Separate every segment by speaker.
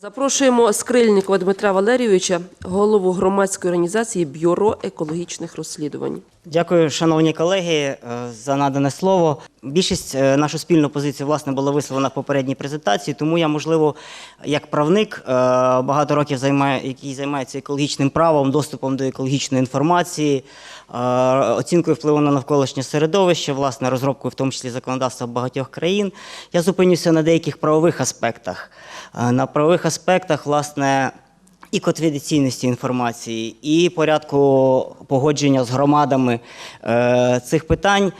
Speaker 1: Запрошуємо Скрильникова Дмитра Валерійовича, голову громадської організації Бюро екологічних розслідувань.
Speaker 2: Дякую, шановні колеги, е, за надане слово. Більшість е, нашу спільну позицію власне була висловлена в попередній презентації, тому я, можливо, як правник е, багато років займаю, який займається екологічним правом, доступом до екологічної інформації, оцінкою впливу на навколишнє середовище, власне, розробкою, в тому числі законодавства багатьох країн. Я зупинюся на деяких правових аспектах. На правових аспектах, власне, і конфіденційності інформації, і порядку погодження з громадами е, цих питань,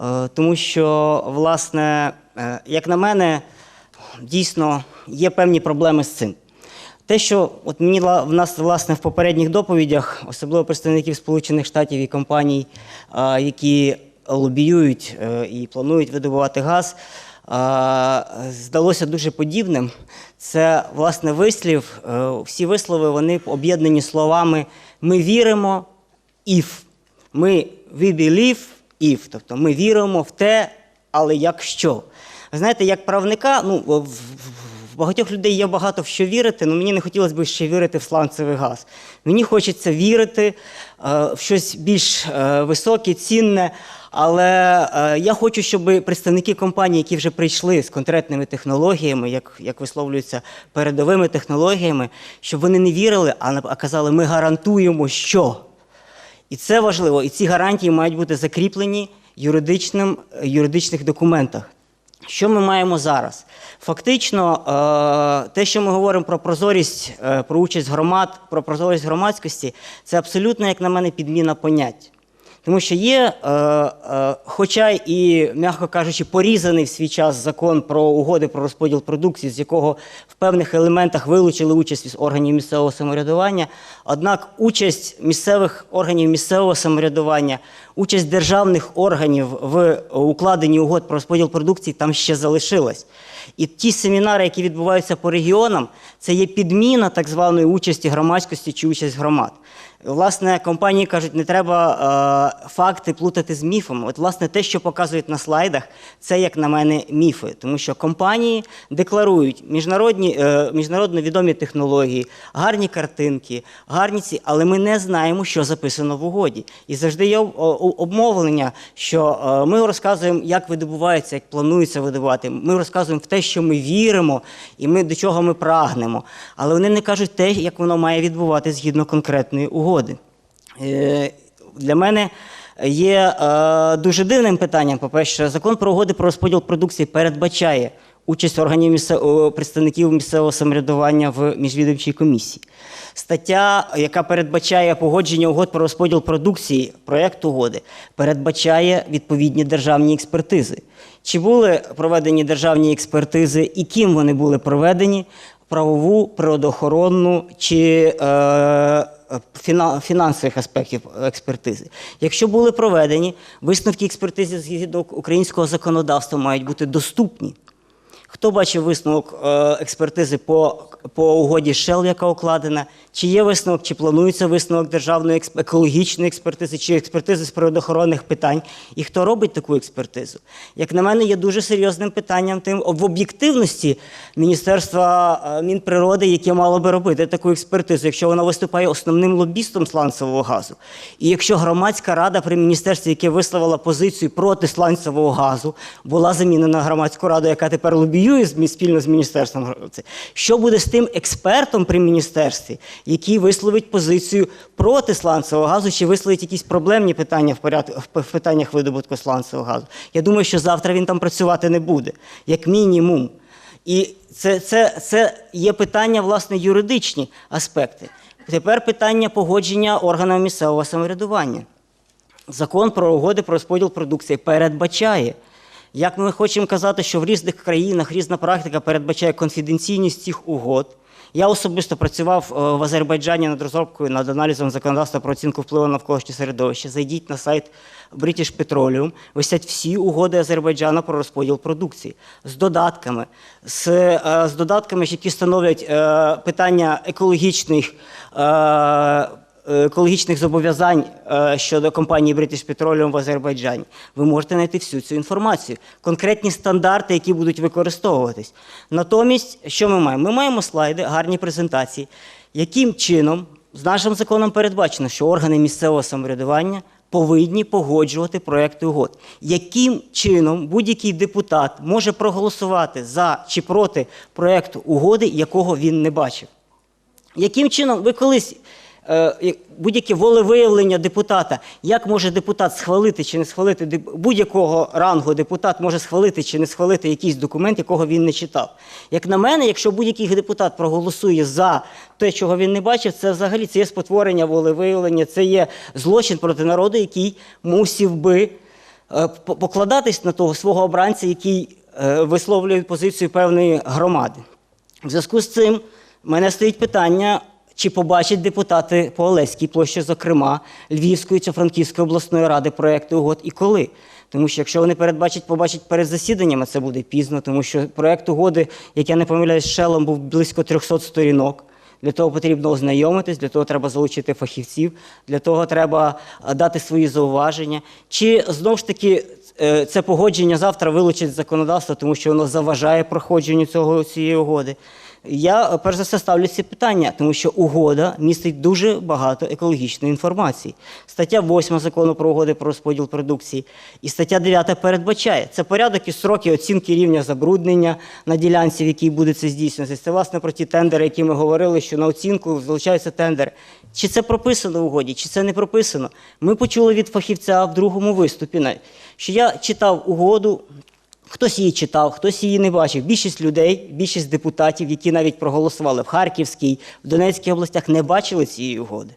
Speaker 2: е, тому що, власне, е, як на мене, дійсно є певні проблеми з цим. Те, що от мені в нас власне в попередніх доповідях, особливо представників Сполучених Штатів і компаній, які лобіюють е, і планують видобувати газ, здалося дуже подібним. Це власне вислів. е, Всі вислови вони об'єднані словами Ми віримо if. Ми we believe if. Тобто ми віримо в те, але якщо. Знаєте, як правника, ну в, багатьох людей є багато в що вірити, але мені не хотілося б ще вірити в сланцевий газ. Мені хочеться вірити е, в щось більш е, високе, цінне. Але е, я хочу, щоб представники компаній, які вже прийшли з конкретними технологіями, як, як висловлюються передовими технологіями, щоб вони не вірили, а казали, ми гарантуємо, що. І це важливо. І ці гарантії мають бути закріплені юридичним, юридичних документах. Що ми маємо зараз? Фактично, е, те, що ми говоримо про прозорість, е, про участь громад, про прозорість громадськості, це абсолютно, як на мене, підміна понять. Тому що є, е, е, хоча і, м'яко кажучи, порізаний в свій час закон про угоди про розподіл продукції, з якого в певних елементах вилучили участь із органів місцевого самоврядування. Однак участь місцевих органів місцевого самоврядування, участь державних органів в укладенні угод про розподіл продукції там ще залишилась. І ті семінари, які відбуваються по регіонам, це є підміна так званої участі громадськості чи участь громад. Власне, компанії кажуть, не треба е, факти плутати з міфами. От, власне, те, що показують на слайдах, це, як на мене, міфи. Тому що компанії декларують міжнародні, е, міжнародно відомі технології, гарні картинки, гарні ці, але ми не знаємо, що записано в угоді. І завжди є обмовлення, що е, ми розказуємо, як видобувається, як планується видобувати. Ми розказуємо в те, що ми віримо, і ми до чого ми прагнемо. Але вони не кажуть те, як воно має відбуватися згідно конкретної угоди. Е, Для мене є е, дуже дивним питанням. По-перше, закон про угоди про розподіл продукції передбачає участь органів представників місцевого самоврядування в міжвідомчій комісії. Стаття, яка передбачає погодження угод про розподіл продукції, проєкт угоди, передбачає відповідні державні експертизи. Чи були проведені державні експертизи і ким вони були проведені? Правову, природоохоронну чи е, фінансових аспектів експертизи. Якщо були проведені, висновки експертизи згідно українського законодавства мають бути доступні. Хто бачив висновок е, експертизи по, по угоді Shell, яка укладена? Чи є висновок, чи планується висновок державної екологічної експертизи, чи експертизи з природоохоронних питань? І хто робить таку експертизу? Як на мене, є дуже серйозним питанням тим в об'єктивності Міністерства е, Мінприроди, яке мало би робити таку експертизу, якщо вона виступає основним лобістом сланцевого газу. І якщо громадська рада при міністерстві, яке висловила позицію проти сланцевого газу, була замінена на громадську раду, яка тепер лобіює спільно з міністерством. Що буде з тим експертом при міністерстві, який висловить позицію проти сланцевого газу, чи висловить якісь проблемні питання в порядку в питаннях видобутку сланцевого газу? Я думаю, що завтра він там працювати не буде, як мінімум. І це, це, це є питання, власне, юридичні аспекти. Тепер питання погодження органами місцевого самоврядування. Закон про угоди про розподіл продукції передбачає. Як ми хочемо казати, що в різних країнах різна практика передбачає конфіденційність цих угод. Я особисто працював е, в Азербайджані над розробкою над аналізом законодавства про оцінку впливу на навколишнє середовище. Зайдіть на сайт British Petroleum, висять всі угоди Азербайджану про розподіл продукції з додатками, з, е, з додатками, які становлять е, питання екологічних. Екологічних зобов'язань е, щодо компанії British Petroleum в Азербайджані. Ви можете знайти всю цю інформацію, конкретні стандарти, які будуть використовуватись. Натомість, що ми маємо? Ми маємо слайди, гарні презентації, яким чином з нашим законом передбачено, що органи місцевого самоврядування повинні погоджувати проекти угод. Яким чином будь-який депутат може проголосувати за чи проти проекту угоди, якого він не бачив? Яким чином ви колись будь-яке волевиявлення депутата, як може депутат схвалити чи не схвалити будь-якого рангу депутат може схвалити чи не схвалити якийсь документ, якого він не читав? Як на мене, якщо будь-який депутат проголосує за те, чого він не бачив, це взагалі це є спотворення волевиявлення, це є злочин проти народу, який мусів би е, покладатись на того свого обранця, який е, висловлює позицію певної громади. В зв'язку з цим в мене стоїть питання, чи побачать депутати по Олеській площі, зокрема Львівської чи Франківської обласної ради проекти угод і коли. Тому що якщо вони передбачать, побачать перед засіданнями, це буде пізно, тому що проект угоди, як я не помиляюсь, Шелом був близько 300 сторінок. Для того потрібно ознайомитись, для того треба залучити фахівців, для того треба е, дати свої зауваження. Чи знову ж таки е, це погодження завтра вилучить з законодавства, тому що воно заважає проходженню цього цієї угоди. Я е, перш за все ставлю ці питання, тому що угода містить дуже багато екологічної інформації. Стаття 8 закону про угоди про розподіл продукції і стаття 9 передбачає це порядок і сроки оцінки рівня забруднення на ділянці, в якій буде це здійснюватися. Це власне про ті тендери, які ми говорили, що на оцінку залучаються тендери. Чи це прописано в угоді, чи це не прописано? Ми почули від фахівця в другому виступі, що я читав угоду. Хтось її читав, хтось її не бачив. Більшість людей, більшість депутатів, які навіть проголосували в Харківській, в Донецькій областях, не бачили цієї угоди.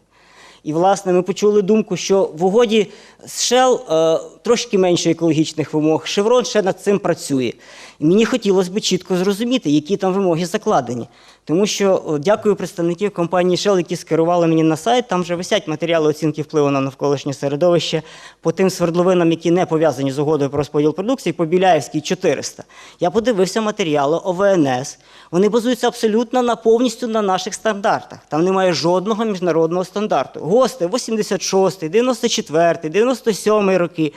Speaker 2: І, власне, ми почули думку, що в угоді з Shell е, трошки менше екологічних вимог. Шеврон ще над цим працює. І мені хотілося б чітко зрозуміти, які там вимоги закладені. Тому що дякую представників компанії Shell, які скерували мені на сайт. Там вже висять матеріали оцінки впливу на навколишнє середовище по тим свердловинам, які не пов'язані з угодою про розподіл продукції, по Біляївській 400. Я подивився матеріали ОВНС. Вони базуються абсолютно на повністю на наших стандартах. Там немає жодного міжнародного стандарту. ГОСТи 86, 94, 97 роки.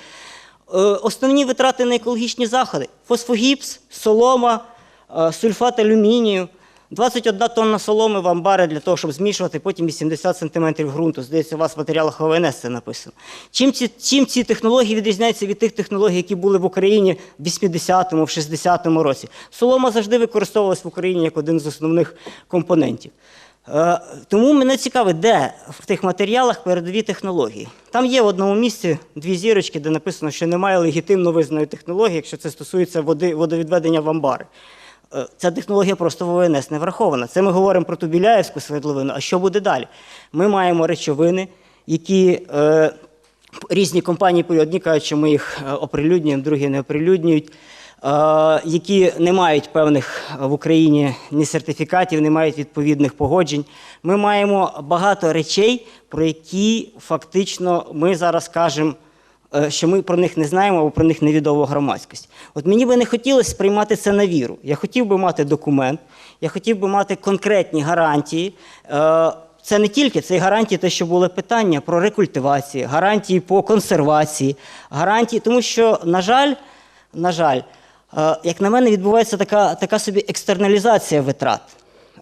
Speaker 2: Е, Основні витрати на екологічні заходи: фосфогіпс, солома, е, сульфат алюмінію. 21 тонна соломи в амбари для того, щоб змішувати, потім 80 сантиметрів ґрунту. Здається, у вас в матеріалах ОВНС це написано. Чим ці, чим ці технології відрізняються від тих технологій, які були в Україні в 80-му, в 60-му році? Солома завжди використовувалась в Україні як один з основних компонентів. Е, Тому мене цікавить, де в тих матеріалах передові технології. Там є в одному місці дві зірочки, де написано, що немає легітимно визнаної технології, якщо це стосується води, водовідведення в амбари. Е, Ця технологія просто в ОВНС не врахована. Це ми говоримо про ту Біляєвську свердловину. А що буде далі? Ми маємо речовини, які е, різні компанії, одні кажуть, що ми їх е, оприлюднюємо, другі не оприлюднюють, які не мають певних е, в Україні ні сертифікатів, не мають відповідних погоджень. Ми маємо багато речей, про які фактично ми зараз кажемо. е, Що ми про них не знаємо або про них невідомо громадськості. От мені би не хотілося сприймати це на віру. Я хотів би мати документ, я хотів би мати конкретні гарантії. Е, Це не тільки це і гарантії, те, що були питання про рекультивацію, гарантії по консервації, гарантії, тому що, на жаль, на жаль, е, як на мене, відбувається така, така собі екстерналізація витрат.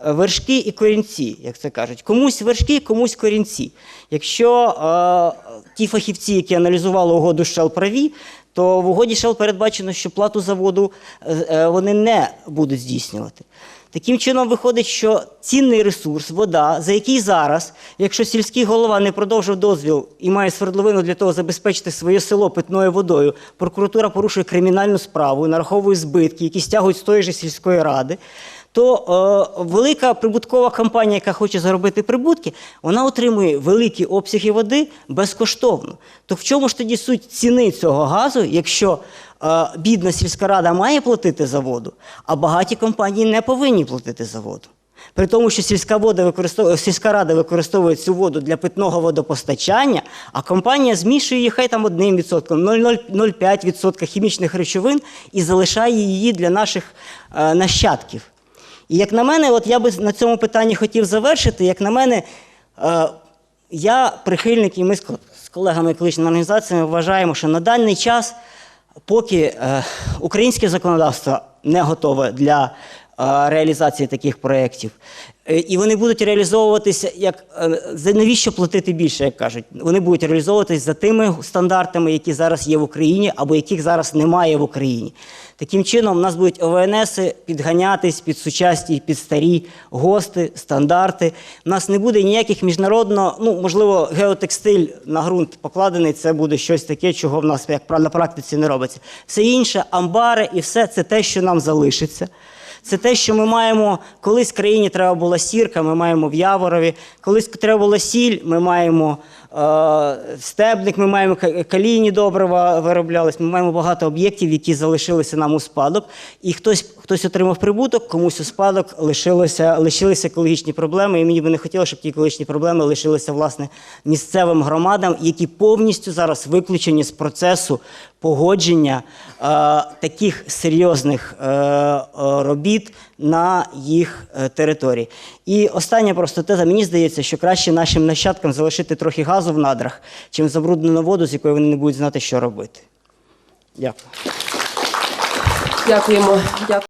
Speaker 2: Е, Вершки і корінці, як це кажуть. Комусь вершки, комусь корінці. Якщо е, ті фахівці, які аналізували угоду Shell праві, то в угоді Shell передбачено, що плату за воду е, е, вони не будуть здійснювати. Таким чином виходить, що цінний ресурс, вода, за який зараз, якщо сільський голова не продовжив дозвіл і має свердловину для того забезпечити своє село питною водою, прокуратура порушує кримінальну справу, нараховує збитки, які стягують з тої ж сільської ради. То е, велика прибуткова компанія, яка хоче заробити прибутки, вона отримує великі обсяги води безкоштовно. То в чому ж тоді суть ціни цього газу, якщо е, бідна сільська рада має платити за воду, а багаті компанії не повинні платити за воду? При тому, що сільська, вода використовує, сільська рада використовує цю воду для питного водопостачання, а компанія змішує її хай там 1%, 0,05% хімічних речовин і залишає її для наших е, нащадків. І як на мене, от я би на цьому питанні хотів завершити, як на мене, е, Я прихильник, і ми з колегами екологічними організаціями вважаємо, що на даний час, поки е, українське законодавство не готове для е, реалізації таких проєктів, е, і вони будуть реалізовуватися як е, навіщо платити більше, як кажуть. Вони будуть реалізовуватись за тими стандартами, які зараз є в Україні, або яких зараз немає в Україні. Таким чином, у нас будуть ОВНС підганятись під сучасні, під старі ГОСТи, стандарти. У нас не буде ніяких міжнародно, ну можливо, геотекстиль на ґрунт покладений. Це буде щось таке, чого в нас як на практиці не робиться. Все інше, амбари і все це те, що нам залишиться. Це те, що ми маємо, колись країні треба була сірка, ми маємо в Яворові, колись треба була сіль, ми маємо е, стебник, ми маємо калійні добрива вироблялись, ми маємо багато об'єктів, які залишилися нам у спадок. І хтось, хтось отримав прибуток, комусь у спадок лишилося, лишилися екологічні проблеми. І мені би не хотілося, щоб ті екологічні проблеми лишилися власне місцевим громадам, які повністю зараз виключені з процесу погодження е, таких серйозних е, е, робіт на їх е, території. І остання просто теза, мені здається, що краще нашим нащадкам залишити трохи газу в надрах, чим забруднену воду, з якою вони не будуть знати, що робити. Дякую.
Speaker 1: Дякуємо.